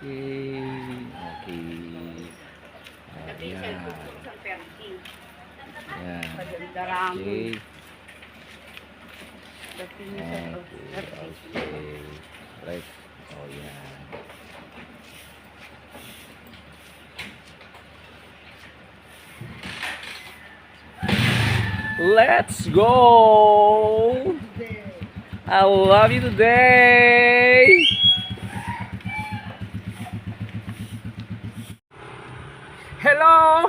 Okay. Okay. Ayan. Ayan. Okay. Okay. Okay. Right. Oh, yan. Let's go! I love you today!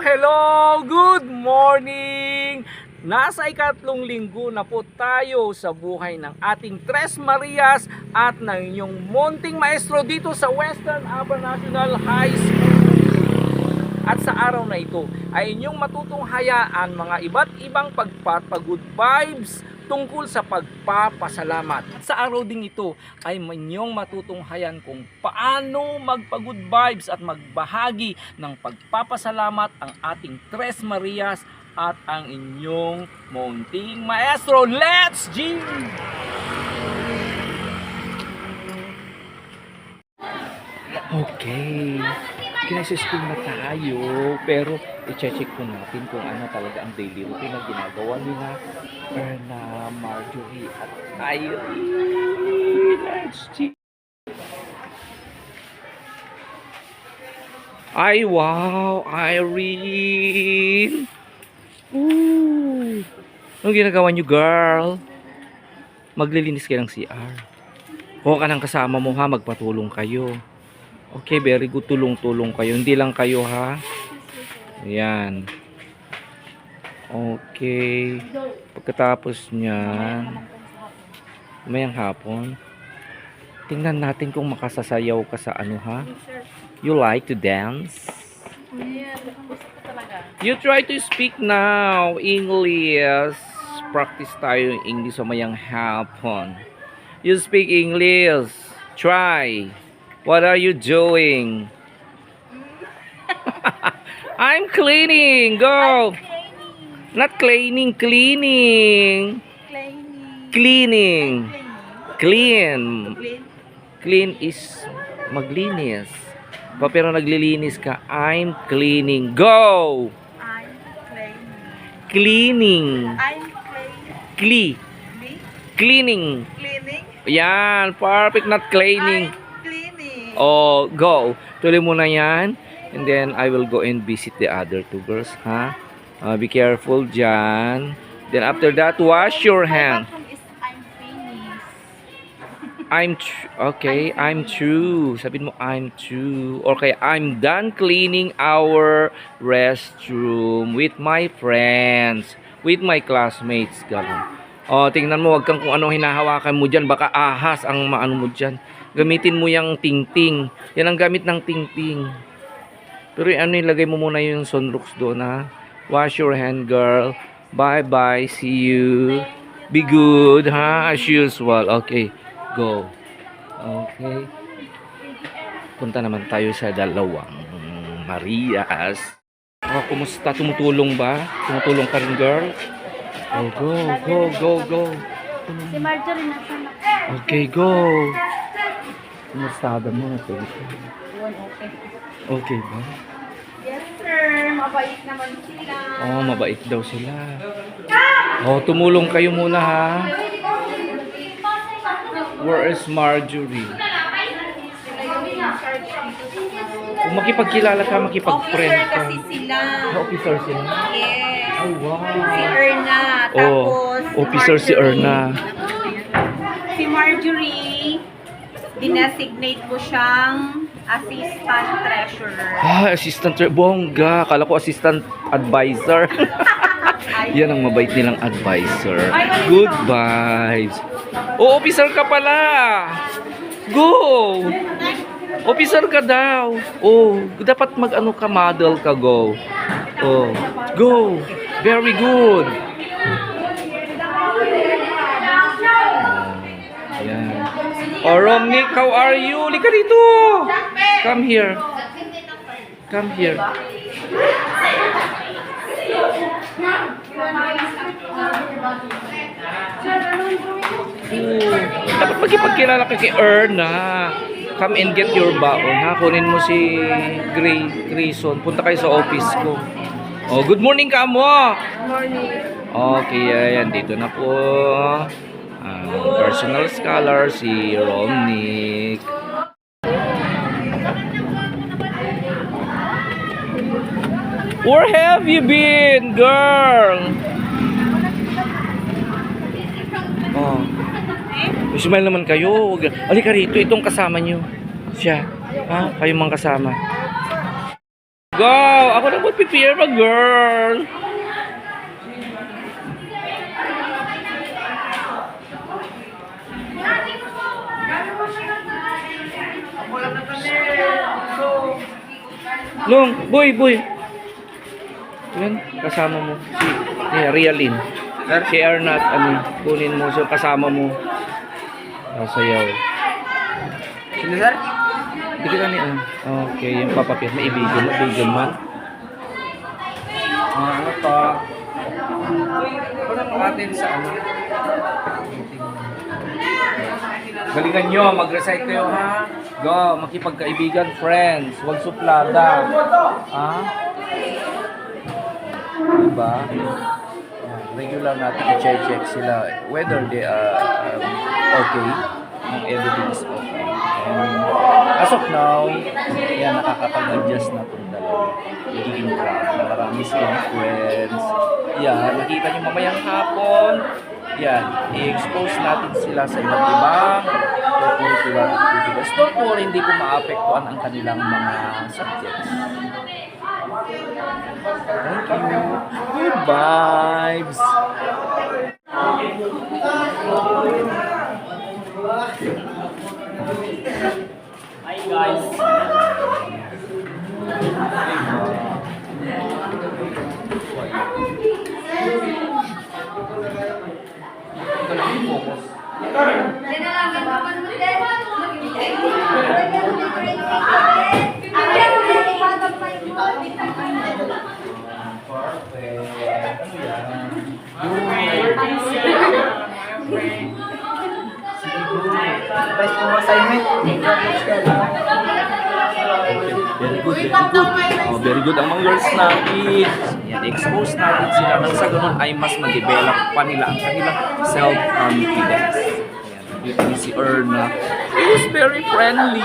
Hello! Good morning! Nasa ikatlong linggo na po tayo sa buhay ng ating Tres Marias at ng inyong munting maestro dito sa Western Upper National High School. At sa araw na ito ay inyong matutunghayan mga iba't ibang pagpapagod vibes tungkol sa pagpapasalamat. At sa araw ding ito ay inyong matutunghayan kung paano magpagod vibes at magbahagi ng pagpapasalamat ang ating Tres Marias at ang inyong munting maestro. Let's G! Okay. Kinasa school na tayo, pero i-check po natin kung ano talaga ang daily routine na ginagawa nila Erna, Marjorie at Irene. Let's see. Ay, wow! Irene! Ooh! Anong ginagawa niyo, girl? Maglilinis kayo ng CR. Kuha ka ng kasama mo ha, magpatulong kayo. Okay, very good. Tulong-tulong kayo. Hindi lang kayo ha. Ayan. Okay. Pagkatapos niyan, mayang hapon, tingnan natin kung makasasayaw ka sa ano ha. You like to dance? You try to speak now English. Practice tayo ng English sa mayang hapon. You speak English. Try. What are you doing? I'm cleaning. Go. Not cleaning, cleaning. Cleaning. Clean. Clean is maglinis. Pa pero naglilinis ka, I'm cleaning. Go. I'm cleaning. Cleaning. I'm cleaning. Cle. Cleaning. Cleaning. Yan, perfect not cleaning. I'm cleaning. Oh, go. Tuloy mo na yan. And then, I will go and visit the other two girls, ha? Uh, be careful dyan. Then, after that, wash your hand. I'm okay, I'm true. Sabihin mo, I'm true. Or kaya, I'm done cleaning our restroom with my friends, with my classmates. Ganun. O, tingnan mo, wag kang kung anong hinahawakan mo dyan. Baka ahas ang maano mo dyan. Gamitin mo yung ting-ting. Yan ang gamit ng ting-ting. Pero ano, ilagay mo muna yung sunrooks doon, ha? Wash your hand, girl. Bye-bye. See you. Be good, ha? As usual. Okay. Go. Okay. Punta naman tayo sa dalawang Marias. Oh, kumusta? Tumutulong ba? Tumutulong ka rin, girl? Oh, go, go, go, go. Si Marjorie nasa na. Okay, go. Kumusta mo? Okay. okay. Okay ba? Yes, sir. Mabait naman sila. Oh, mabait daw sila. Oh, tumulong kayo muna ha. Where is Marjorie? Kung makipagkilala ka, makipag-friend Officer ka. kasi sila. Ah, officer sila? Yes. Oh, wow. Si Erna. Oh, Tapos, officer si Marjorie. Erna. Si Marjorie, dinesignate ko siyang assistant treasurer. Ah, assistant tre- bongga. Kala ko assistant advisor. Yan ang mabait nilang advisor. Good vibes. Oh, officer ka pala. Go. Officer ka daw. Oh, dapat mag-ano ka, model ka, go. Oh, go. Very good. Oh, Romnick, how are you? Lika dito. Come here. Come here. Oh, dapat magkipagkilala ka kay Erna. come and get your baon, ha? Kunin mo si Gray, Grayson. Punta kayo sa office ko. Oh, good morning ka mo. Morning. Okay, ayan. Dito na po. Ang personal scholar, si Romnick. Where have you been, girl? Oh. Smile naman kayo. Huwag- Halika rito, itong kasama nyo. Siya. Ha? Kayo mang kasama. Go! Ako na mag-prepare pa, girl. Long, boy, boy. Yan, kasama mo. Si, yeah, Realin. Si Ernat, ano, kunin mo so kasama mo. Sasayaw. Sino sir? Hindi kita ni ano. Okay, yung papapit. May ibigan, may ibigan man. Ah, ano to? Ano natin sa ano? Galingan nyo, mag-recite kayo ha. Go, makipagkaibigan, friends. Huwag suplada. Ha? Diba? Regular natin i-check sila whether they are um, okay. Everything is okay. And as of now, yan, nakakapag-adjust na itong dalawa. Nagiging proud marami silang friends. Yan, nakita nyo mamayang hapon. Yan, i-expose natin sila sa iba't ibang curricular activities. Worry, hindi ko maapektuhan ang kanilang mga subjects. Thank you. Good vibes. Hi guys. Best mo assignment. Very good, very good. Ang mga girls natin. Yan, expose natin sila nang sa ganun ay mas ma-develop pa nila ang kanilang self-confidence. Ayan, dito ni si Erna. He was very friendly.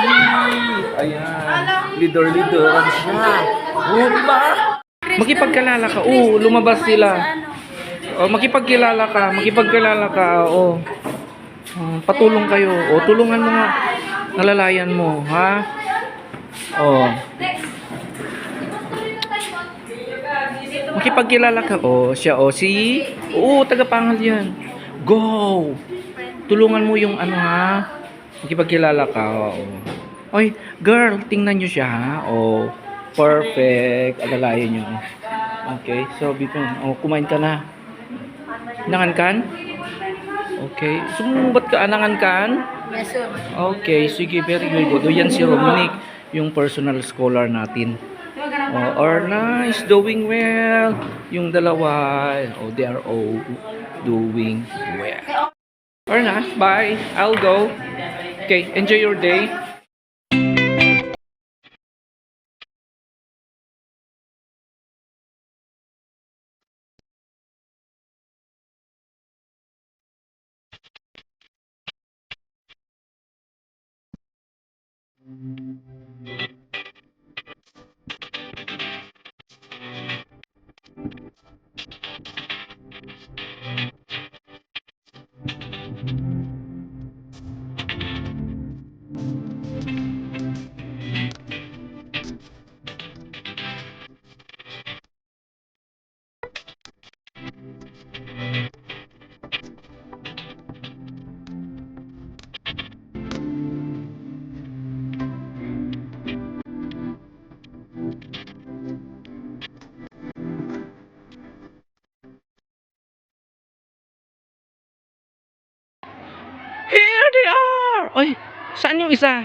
Ayan, leader-leaderan siya. Oh, ba? Makipagkalala ka. Oo, lumabas sila. Oh, makipagkilala ka, makipagkilala ka. Oh. Oh, patulong kayo. O, tulungan mo nga. Nalalayan mo, ha? Oh. Makipagkilala ka. Oh, siya. Oh, si... Oo, tagapangal yan. Go! Tulungan mo yung ano, ha? Makipagkilala ka. Oo. Oy, girl, tingnan nyo siya, ha? Oh, perfect. Alalayan nyo. Okay, so, bito. Oh, kumain ka na. Nangankan? Okay. Sumumbat ka, anangankan? Yes, sir. Okay, sige, very good. O, yan si Romanic, yung personal scholar natin. Oh, Orna is doing well. Yung dalawa, oh, they are all doing well. Orna, bye. I'll go. Okay, enjoy your day. Here Oy, saan yung isa?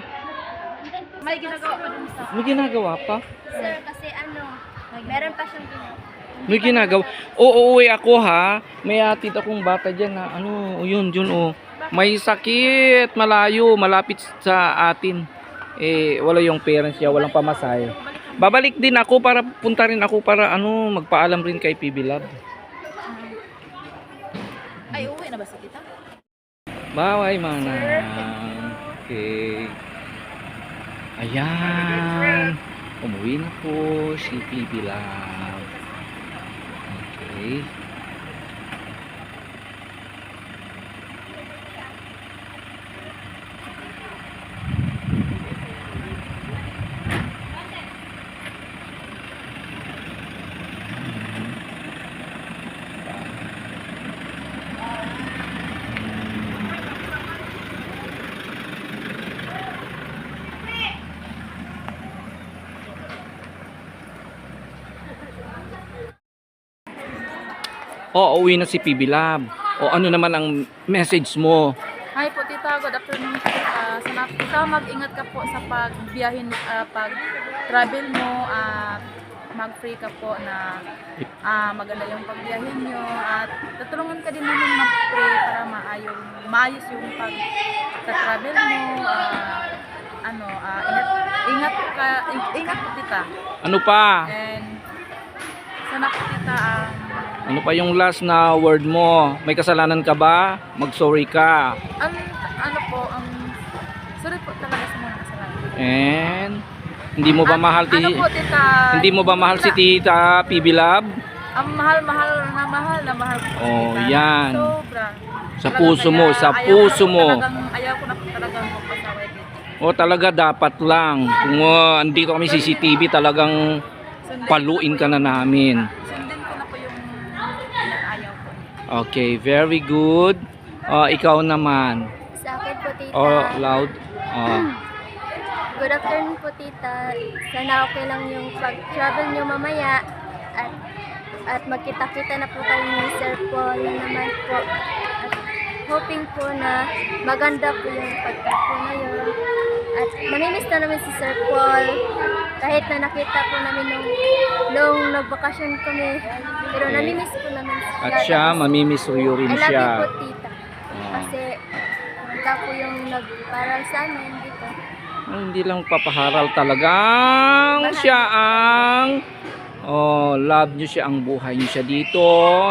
May ginagawa pa dun sa... May ginagawa pa? Sir, kasi ano, meron pa siyang ginagawa. May ginagawa. Oo, uuwi ako ha. May atid akong bata dyan na ano, o yun, yun oh. May sakit, malayo, malapit sa atin. Eh, wala yung parents niya, walang pamasahe. Babalik din ako para punta rin ako para ano, magpaalam rin kay PB Lab. Ay, uwi na ba si tita? Baway manang. Okay. Ayan. Umuwi na po si PB Lab. Okay. O, uwi na si PB Lab. O, ano naman ang message mo? Hi po tita, good afternoon po. Uh, sana tita, mag-ingat ka po sa pagbiyahin, ah, pag-travel mo at mag-free ka po na ah, maganda yung pagbiyahin nyo at tutulungan ka din namin mag-pray para maayong, maayos yung pag-travel mo. ah, ano, ah, ingat, ingat ka, ing- ingat po tita. Ano pa? And sana po tita, um, Ano pa yung last na word mo? May kasalanan ka ba? Mag-sorry ka. ang, ano po, ang, sorry po talaga sa mga kasalanan. And hindi mo ba An- mahal ti Ano po, tita? Hindi mo ba mahal si Tita PB Lab? Ang mahal-mahal na mahal na mahal po. Oh, tita. yan. Sobra. Sa puso mo, sa ayaw puso ko mo. Talagang, ayaw ko na po talagang magpasaway dito. O talaga dapat lang. Kung uh, andito kami CCTV, talagang Sundin paluin ko ka na na namin. sundin Okay, very good. Uh, ikaw naman. Sa akin po, tita. Oh, loud. Oh. Good afternoon po, tita. Sana okay lang yung pag-travel nyo mamaya. At, at magkita-kita na po kayo ni Sir Paul na naman po. At hoping po na maganda po yung pagtagpo na yun. At namimiss na namin si Sir Paul. Kahit na nakita po namin nung, nung nagbakasyon kami. Pero namimiss po. At siya, mamimiss you rin I love siya. you po, tita. Oh. Kasi ikaw po yung nagparal sa amin dito. Ay, hindi lang papaharal talagang siya ang oh, love niyo siya ang buhay niyo siya dito.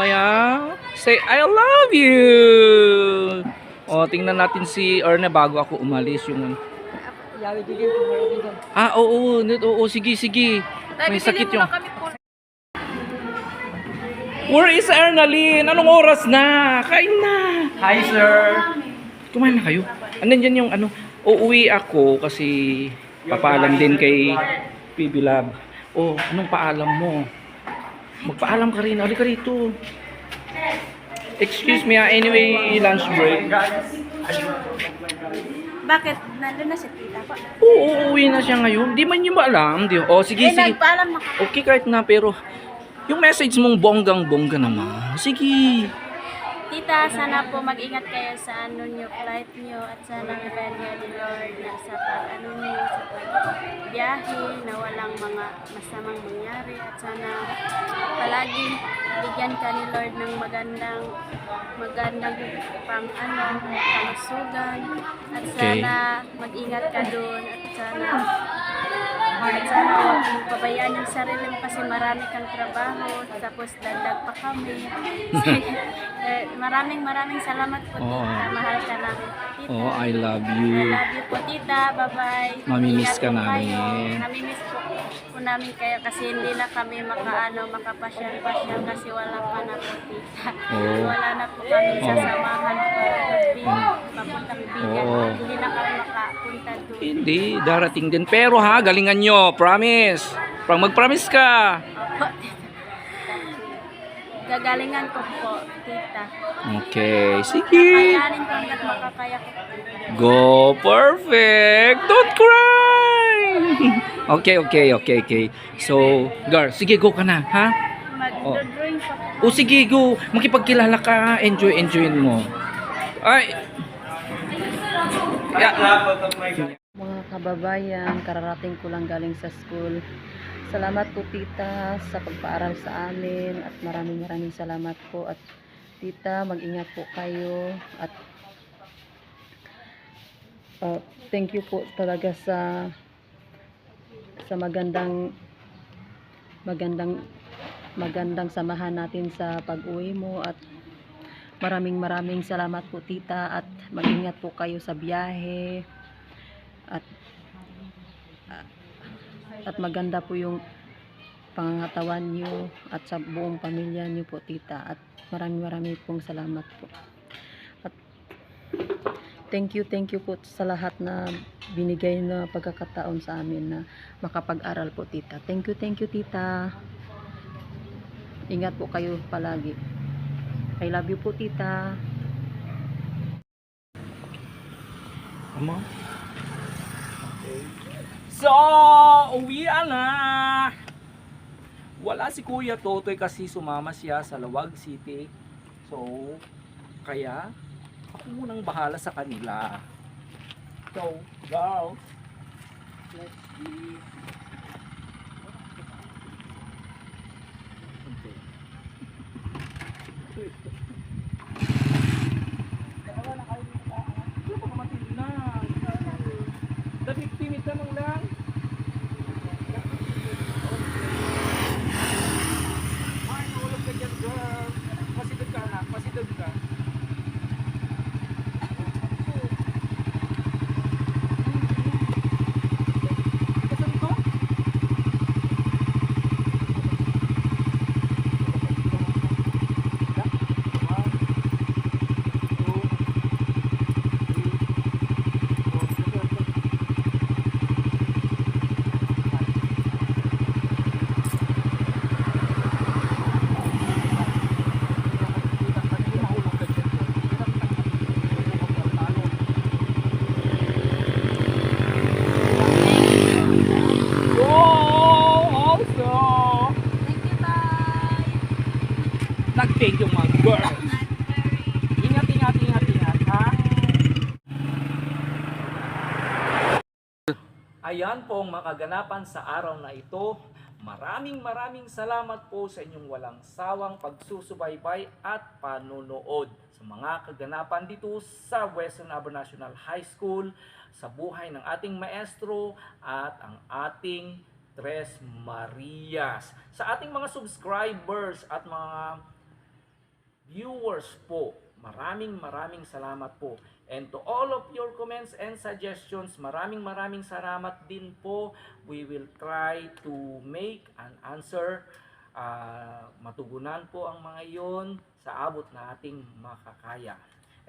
Yeah. Say I love you. Oh, tingnan natin si Erna bago ako umalis yung Ah, oo, oo, oo, sige, sige. May sakit yung. Where is Ernalyn? Anong oras na? Kain na. Hi, sir. Kumain na kayo. Andun dyan yung ano, uuwi ako kasi papaalam din kay PB Lab. Oh, anong paalam mo? Magpaalam ka rin. Halika rito. Excuse me ah, anyway, lunch break. Bakit? Nandun na si tita po. Oo, uuwi na siya ngayon. Di man niyo ba alam? Di, oh, sige, Eh, sige. nagpaalam na ka. Okay kahit na, pero yung message mong bonggang-bongga naman. Sige. Tita, sana po mag-ingat kayo sa ano nyo, flight nyo at sana niyo ni Lord na sa pag ano nyo, sa pagbiyahe na walang mga masamang mangyari at sana palaging bigyan ka ni Lord ng magandang magandang pang ano, kalusugan at Okay. sana mag-ingat ka doon at sana at sana huwag pabayaan yung sarili mo kasi marami kang trabaho tapos dagdag pa kami. Eh, maraming maraming salamat po Oo. tita. Mahal ka namin tita. Oh, I love I you. love you po tita. Bye-bye. Mamimiss Ingat ka po namin. Namimiss po, po namin kayo kasi hindi na kami makaano makapasyal-pasyal kasi wala pa na po tita. Oo. Wala na po kami Oo. sasamahan po. Oo. Papuntang bigan. Oo. Hindi na kami makapunta doon. Hindi, darating din. Pero ha, galingan nyo. Promise. Pag mag-promise ka. Gagalingan ko po, tita. Okay, sige. Kakayanin ko hanggat makakaya ko. Go perfect. Don't cry. okay, okay, okay, okay. So, Gar, sige, go ka na, ha? Mag-drawing pa po. O sige, go. Makipagkilala ka. Enjoy, enjoy mo. Ay. Yeah. Mga kababayan, kararating ko lang galing sa school. Salamat po tita sa pagpaaral sa amin at maraming maraming salamat po. At tita mag-ingat po kayo at Uh, thank you po talaga sa sa magandang magandang magandang samahan natin sa pag-uwi mo at maraming maraming salamat po tita at mag-ingat po kayo sa biyahe. At at maganda po yung pangangatawan nyo at sa buong pamilya nyo po tita. At maraming maraming pong salamat po. At thank you thank you po sa lahat na binigay na pagkakataon sa amin na makapag-aral po tita. Thank you thank you tita. Ingat po kayo palagi. I love you po tita. Ama? So, uwian na! Wala si Kuya Totoy kasi sumama siya sa Lawag City. So, kaya ako munang bahala sa kanila. So, go! Let's see. Tapi timid ka lang lang. Ay, nahulog ka dyan, girl. Pasidod ka, anak. Pasidod ka. Kasan to? One, two, three, four. Nag-thank you mga girl. Ingat, ingat, ingat, ingat, ha? Ayan po ang makaganapan sa araw na ito. Maraming maraming salamat po sa inyong walang sawang pagsusubaybay at panunood sa mga kaganapan dito sa Western Arbor National High School, sa buhay ng ating maestro at ang ating Tres Marias. Sa ating mga subscribers at mga viewers po, maraming maraming salamat po. And to all of your comments and suggestions, maraming maraming salamat din po. We will try to make an answer. Ah, matugunan po ang mga yon sa abot na ating makakaya.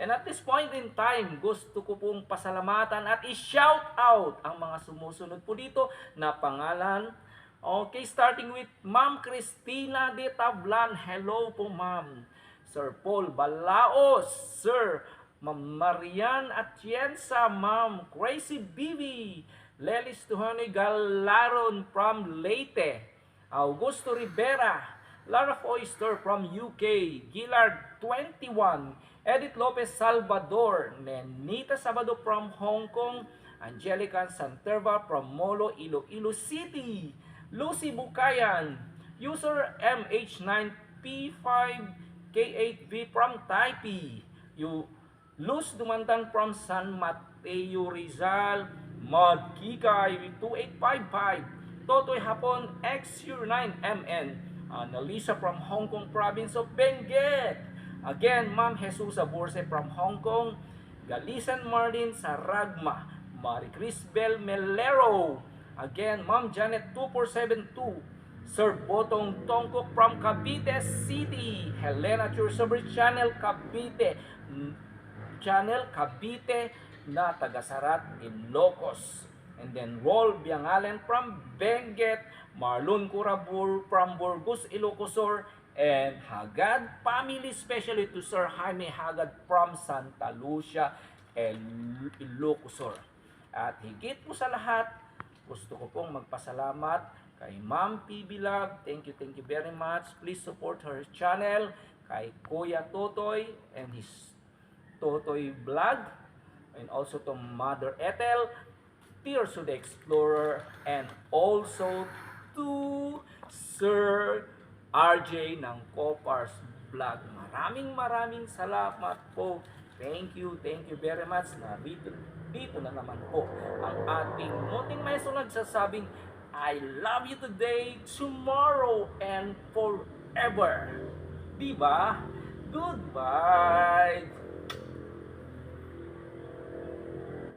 And at this point in time, gusto ko pong pasalamatan at i-shout out ang mga sumusunod po dito na pangalan. Okay, starting with Ma'am Christina de Tablan. Hello po, Ma'am. Sir Paul Balaos, Sir. Ma'am Marian Atienza, Ma'am. Crazy Bibi, Lelis Tuhani Galaron from Leyte, Augusto Rivera, Lara Oyster from UK, Gillard 21, Edith Lopez Salvador, Nenita Sabado from Hong Kong, Angelica Santerva from Molo, Iloilo City, Lucy Bukayan, user MH9P5K8V from Taipei, you Luz Dumantan from San Mateo Rizal, Mod Kikay 2855, Totoy Hapon X09MN, Annalisa from Hong Kong Province of Benguet. Again, Ma'am Jesusa Borse from Hong Kong, Galisan Marlin Saragma, Marie Crisbel Melero. Again, Ma'am Janet 2472, Sir Botong Tongkok from Cavite City, Helena Chursober Channel Cavite, Channel Cavite na tagasarat Ilocos. And then Roll Biangalen from Benguet, Marlon Curabur from Burgos, Ilocosur, and Hagad family, especially to Sir Jaime Hagad from Santa Lucia, Ilocosur. At higit po sa lahat, gusto ko pong magpasalamat kay Ma'am PB Love. Thank you, thank you very much. Please support her channel. Kay Kuya Totoy and his Totoy Vlog. And also to Mother Ethel, Tears of the Explorer, and also to Sir RJ ng Copars Vlog. Maraming maraming salamat po. Thank you, thank you very much. Narito, dito na naman po ang ating muting maestro nagsasabing, I love you today, tomorrow, and forever. Diba? Goodbye!